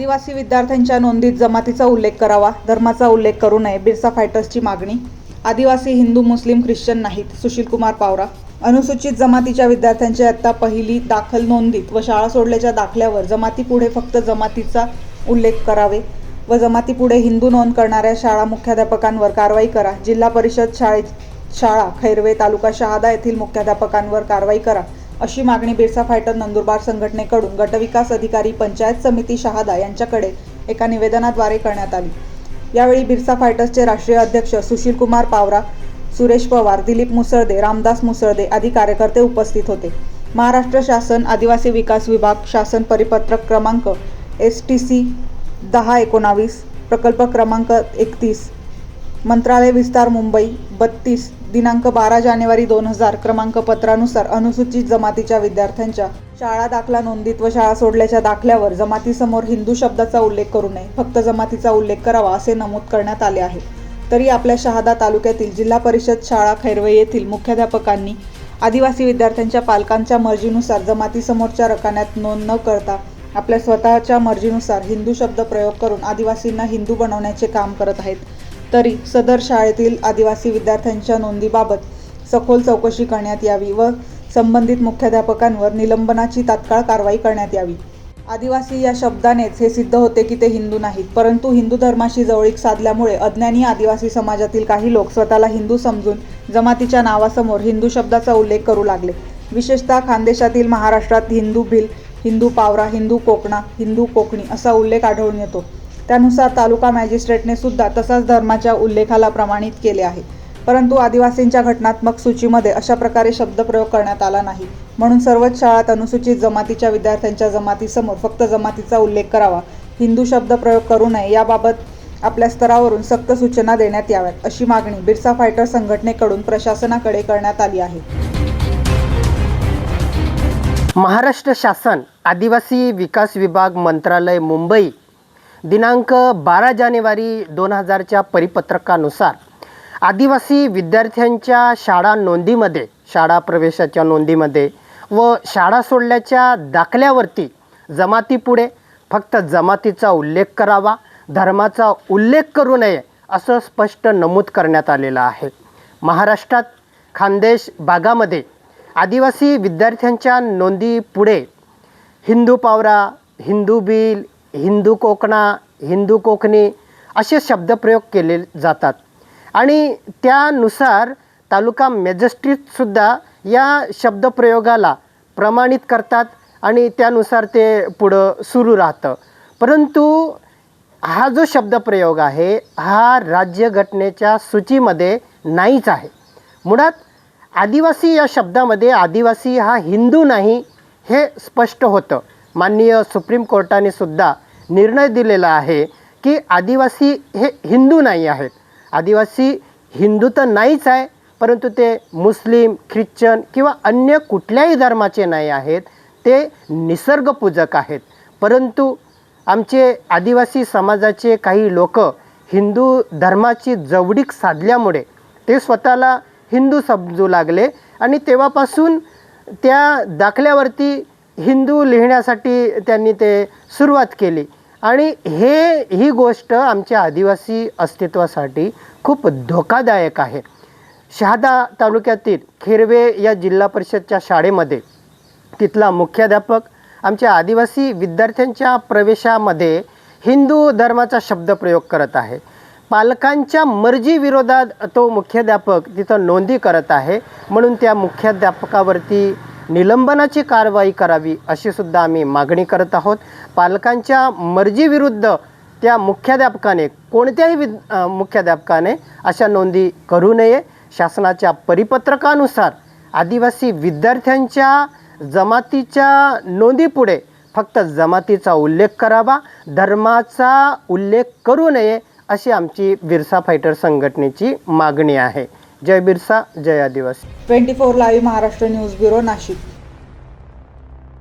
आदिवासी विद्यार्थ्यांच्या नोंदीत जमातीचा उल्लेख करावा धर्माचा उल्लेख करू नये बिरसा फायटर्सची मागणी. आदिवासी हिंदू मुस्लिम ख्रिश्चन नाहीत सुशीलकुमार पावरा. अनुसूचित जमातीच्या विद्यार्थ्यांची आत्ता पहिली दाखल नोंदीत व शाळा सोडल्याच्या दाखल्यावर जमातीपुढे फक्त जमातीचा उल्लेख करावे व जमातीपुढे हिंदू नोंद करणाऱ्या शाळा मुख्याध्यापकांवर कारवाई करा. जिल्हा परिषद शाळेत शाळा खैरवे तालुका शहादा येथील मुख्याध्यापकांवर कारवाई करा. अशी मागणी बिरसा फायटर नंदुरबार संघटनेकडून गटविकास अधिकारी पंचायत समिती शहादा यांच्याकडे एका निवेदनाद्वारे करण्यात आली. यावेळी बिरसा फायटर्सचे राष्ट्रीय अध्यक्ष सुशीलकुमार पावरा सुरेश पवार दिलीप मुसळदे रामदास मुसळदे आदी कार्यकर्ते उपस्थित होते. महाराष्ट्र शासन आदिवासी विकास विभाग शासन परिपत्रक क्रमांक एस टी सी दहा एकोणावीस प्रकल्प क्रमांक एकतीस मंत्रालय विस्तार मुंबई बत्तीस दिनांक बारा जानेवारी दोन हजार क्रमांक पत्रानुसार अनुसूचित जमातीच्या विद्यार्थ्यांच्या शाळा दाखला नोंदीत व शाळा सोडल्याच्या दाखल्यावर जमातीसमोर हिंदू शब्दाचा उल्लेख करू नये फक्त जमातीचा उल्लेख करावा असे नमूद करण्यात आले आहे. तरी आपल्या शहादा तालुक्यातील जिल्हा परिषद शाळा खैरवे येथील मुख्याध्यापकांनी आदिवासी विद्यार्थ्यांच्या पालकांच्या मर्जीनुसार जमातीसमोरच्या रकान्यात नोंद न करता आपल्या स्वतःच्या मर्जीनुसार हिंदू शब्द प्रयोग करून आदिवासींना हिंदू बनवण्याचे काम करत आहेत. तरी सदर शाळेतील आदिवासी विद्यार्थ्यांच्या नोंदीबाबत सखोल चौकशी करण्यात यावी व संबंधित मुख्याध्यापकांवर निलंबनाची तात्काळ कारवाई करण्यात यावी. आदिवासी या शब्दानेच हे सिद्ध होते की ते हिंदू नाहीत परंतु हिंदू धर्माशी जवळीक साधल्यामुळे अज्ञानी आदिवासी समाजातील काही लोक स्वतःला हिंदू समजून जमातीच्या नावासमोर हिंदू शब्दाचा उल्लेख करू लागले. विशेषतः खानदेशातील महाराष्ट्रात हिंदू भिल हिंदू पावरा हिंदू कोकणा हिंदू कोकणी असा उल्लेख आढळून येतो. त्यानुसार तालुका मॅजिस्ट्रेटने सुद्धा तसाच धर्माच्या उल्लेखाला प्रमाणित केले आहे. परंतु आदिवासींच्या घटनात्मक सूचीमध्ये अशा प्रकारे शब्दप्रयोग करण्यात आला नाही. म्हणून सर्वच शाळात अनुसूचित जमातीच्या विद्यार्थ्यांच्या जमातीसमोर फक्त जमातीचा उल्लेख करावा हिंदू शब्द प्रयोग करू नये याबाबत आपल्या स्तरावरून सक्त सूचना देण्यात याव्यात अशी मागणी बिरसा फायटर संघटनेकडून प्रशासनाकडे करण्यात आली आहे. महाराष्ट्र शासन आदिवासी विकास विभाग मंत्रालय मुंबई दिनांक बारा जानेवारी दोन हजारच्या परिपत्रकानुसार आदिवासी विद्यार्थ्यांच्या शाळा नोंदीमध्ये शाळा प्रवेशाच्या नोंदीमध्ये व शाळा सोडल्याच्या दाखल्यावरती जमातीपुढे फक्त जमातीचा उल्लेख करावा धर्माचा उल्लेख करू नये असं स्पष्ट नमूद करण्यात आलेलं आहे. महाराष्ट्रात खानदेश भागामध्ये आदिवासी विद्यार्थ्यांच्या नोंदी पुढे हिंदू पावरा हिंदू बिल हिंदू कोकणा हिंदू कोकणी असे शब्दप्रयोग केले जातात. आणि त्यानुसार तालुका मॅजिस्ट्रेटसुद्धा या शब्दप्रयोगाला प्रमाणित करतात आणि त्यानुसार ते पुढं सुरू राहतं. परंतु हा जो शब्दप्रयोग आहे हा राज्यघटनेच्या सूचीमध्ये नाहीच आहे. मुळात आदिवासी या शब्दामध्ये आदिवासी हा हिंदू नाही हे स्पष्ट होतं. माननीय सुप्रीम कोर्टाने सुद्धा निर्णय दिलेला आहे की आदिवासी हे हिंदू नाही आहेत. आदिवासी हिंदू तर नाहीच आहे परंतु ते मुस्लिम ख्रिश्चन किंवा अन्य कुठल्याही धर्माचे नाही आहेत. ते निसर्गपूजक आहेत. परंतु आमचे आदिवासी समाजाचे काही लोक हिंदू धर्माची जवळीक साधल्यामुळे ते स्वतःला हिंदू समजू लागले आणि तेव्हापासून त्या दाखल्यावरती हिंदू लिहिण्यासाठी त्यांनी ते सुरुवात केली. आणि हे ही गोष्ट आमच्या आदिवासी अस्तित्वासाठी खूप धोकादायक आहे. शहादा तालुक्यातील खिरवे या जिल्हा परिषदच्या शाळेमध्ये तिथला मुख्याध्यापक आमच्या आदिवासी विद्यार्थ्यांच्या प्रवेशामध्ये हिंदू धर्माचा शब्दप्रयोग करत आहे. पालकांच्या मर्जीविरोधात तो मुख्याध्यापक तिथं नोंदी करत आहे. म्हणून त्या मुख्याध्यापकावरती निलंबनाची कारवाई करावी अशी सुद्धा आम्ही मागणी करत आहोत. पालकांच्या मर्जीविरुद्ध त्या मुख्याध्यापकाने कोणत्याही विद मुख्याध्यापकाने अशा नोंदी करू नये. शासनाच्या परिपत्रकानुसार आदिवासी विद्यार्थ्यांच्या जमातीच्या नोंदीपुढे फक्त जमातीचा उल्लेख करावा धर्माचा उल्लेख करू नये अशी आमची बिरसा फायटर संघटनेची मागणी आहे. जय बिरसा जय आदिवासी. Twenty four live Maharashtra news bureau Nashik.